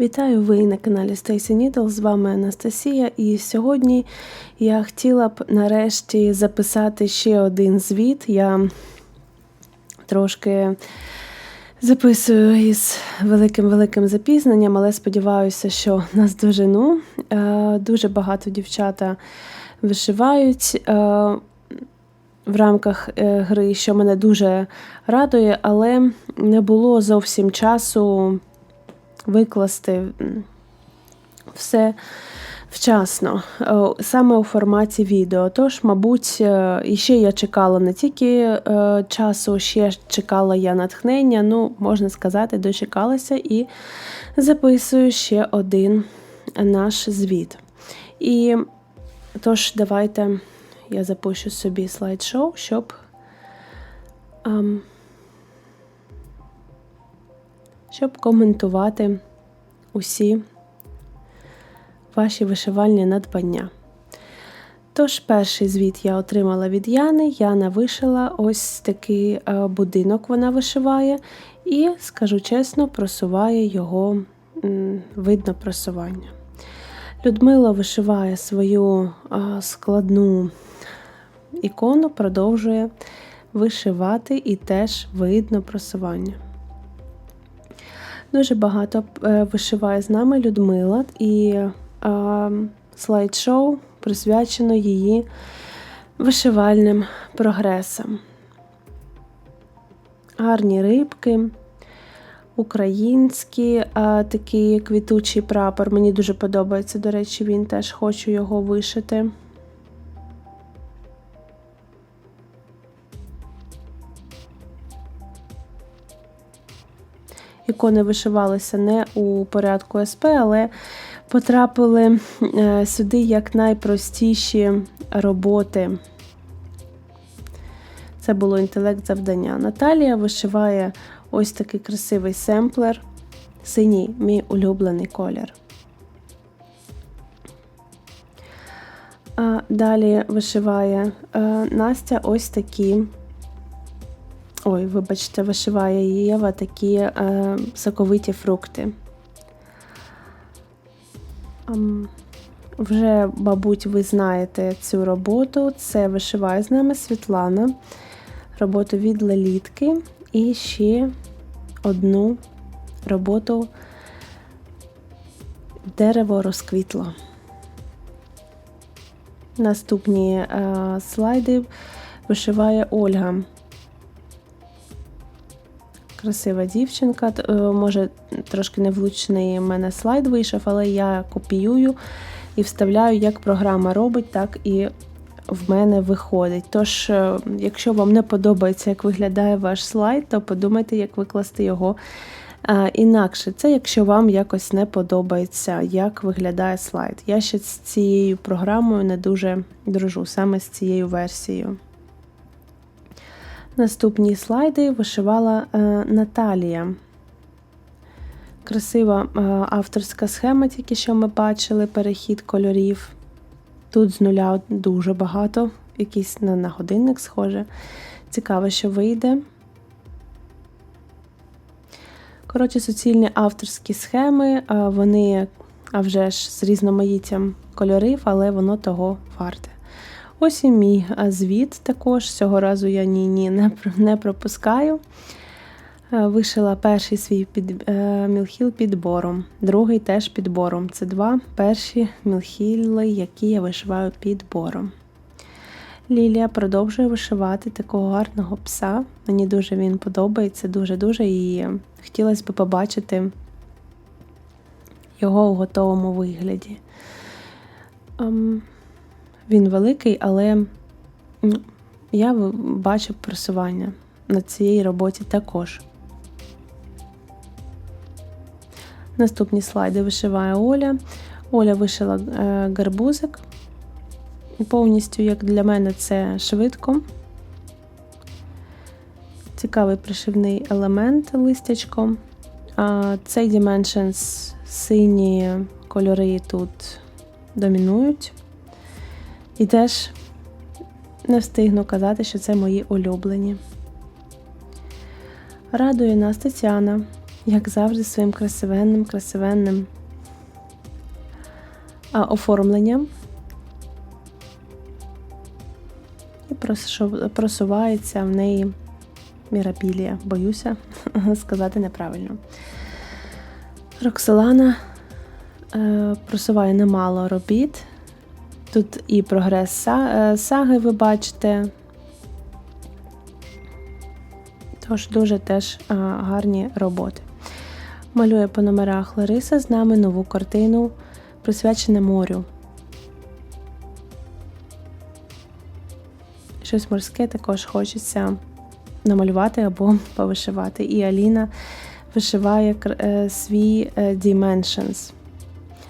Вітаю ви на каналі Stacy Needle, з вами Анастасія. І сьогодні я хотіла б нарешті записати ще один звіт. Я трошки записую із великим-великим запізненням, але сподіваюся, що нас дожену. Е, Дуже багато дівчата вишивають. е, В рамках е, гри, що мене дуже радує, але не було зовсім часу викласти все вчасно, е, саме у форматі відео. Тож, мабуть, е, ще я чекала не тільки е, часу, ще чекала я натхнення, ну, можна сказати, дочекалася і записую ще один наш звіт. І тож, давайте я запущу собі слайд-шоу, щоб. ем, щоб коментувати усі ваші вишивальні надбання. Тож, перший звіт я отримала від Яни. Яна вишила ось такий е, будинок вона вишиває, і, скажу чесно, просуває його, видно просування. Людмила вишиває свою е, складну ікону, продовжує вишивати і теж видно просування. Дуже багато е, вишиває з нами Людмила, і е, слайд-шоу присвячено її вишивальним прогресам. Гарні рибки, українські, а, такий квітучий прапор. Мені дуже подобається, до речі, він теж хочу його вишити. Ікони вишивалися не у порядку СП, але потрапили е, сюди як найпростіші роботи. Це було інтелект завдання. Наталія вишиває ось такий красивий семплер. Синій мій улюблений колір. Далі вишиває е, Настя ось такі. Ой, вибачте, вишиває Єва такі е, соковиті фрукти. Вже, мабуть, ви знаєте цю роботу. Це вишиває з нами Світлана. Роботу від лелітки. І ще одну роботу дерево розквітло. Наступні е, слайди вишиває Ольга. Красива дівчинка. Е, Може, трошки невлучний в мене слайд вийшов, але я копіюю і вставляю, як програма робить, так і в мене виходить. Тож, е, якщо вам не подобається, як виглядає ваш слайд, то подумайте, як викласти його е, інакше. Це якщо вам якось не подобається, як виглядає слайд. Я ще з цією програмою не дуже дружу, саме з цією версією. Наступні слайди вишивала е, Наталія. Красива е, авторська схема, тільки що ми бачили, перехід кольорів. Тут з нуля дуже багато, якийсь на, годинник схоже. Цікаво, що вийде. Коротше, суцільні авторські схеми, а вони а вже ж з різноманіттям кольорів, але воно того варте. Ось і мій звіт також. Цього разу я ні ні не, пропускаю. Е, Вишила перший свій під, е, мілхіл підбором, другий теж підбором. Це два перші мілхіли, які я вишиваю підбором. Лілія продовжує вишивати такого гарного пса. Мені дуже він подобається, дуже-дуже, і хотілося б побачити його у готовому вигляді. Ем, він великий, але я бачу просування на цій роботі також. Наступні слайди вишиває Оля. Оля вишила е, гарбузик. Повністю, як для мене, це швидко. Цікавий пришивний елемент листячком. Цей Dimensions сині кольори тут домінують. І теж не встигну казати, що це мої улюблені. Радує нас Тетяна. як завжди, своїм красивенним, красивенним оформленням. І просувається в неї мірабілія. Боюся сказати неправильно. Роксолана е, просуває немало робіт. Тут і прогрес е, саги ви бачите. Тож дуже теж е, гарні роботи. Малює по номерах Лариса з нами нову картину, присвячену морю. Щось морське також хочеться намалювати або повишивати. І Аліна вишиває е, свій Dimensions.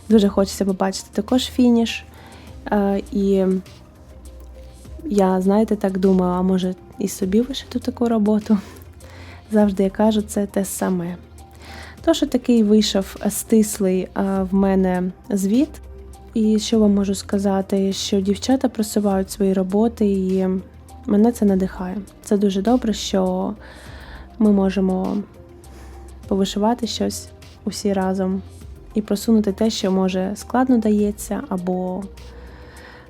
Дуже хочеться побачити також фініш. Е, І я, знаєте, так думала, а може і собі вишиту таку роботу. Завжди я кажу, це те саме. Тож такий вийшов стислий е, в мене звіт. І що вам можу сказати, що дівчата просувають свої роботи, і мене це надихає. Це дуже добре, що ми можемо повишивати щось усі разом і просунути те, що може складно дається, або,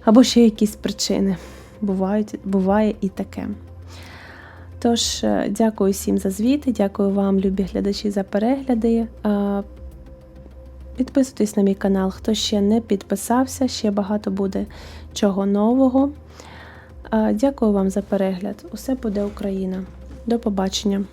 або ще якісь причини. Бувають, буває і таке. Тож, е, дякую всім за звіти, дякую вам, любі глядачі, за перегляди. Підписуйтесь на мій канал, хто ще не підписався, ще багато буде чого нового. Дякую вам за перегляд. Усе буде Україна. До побачення!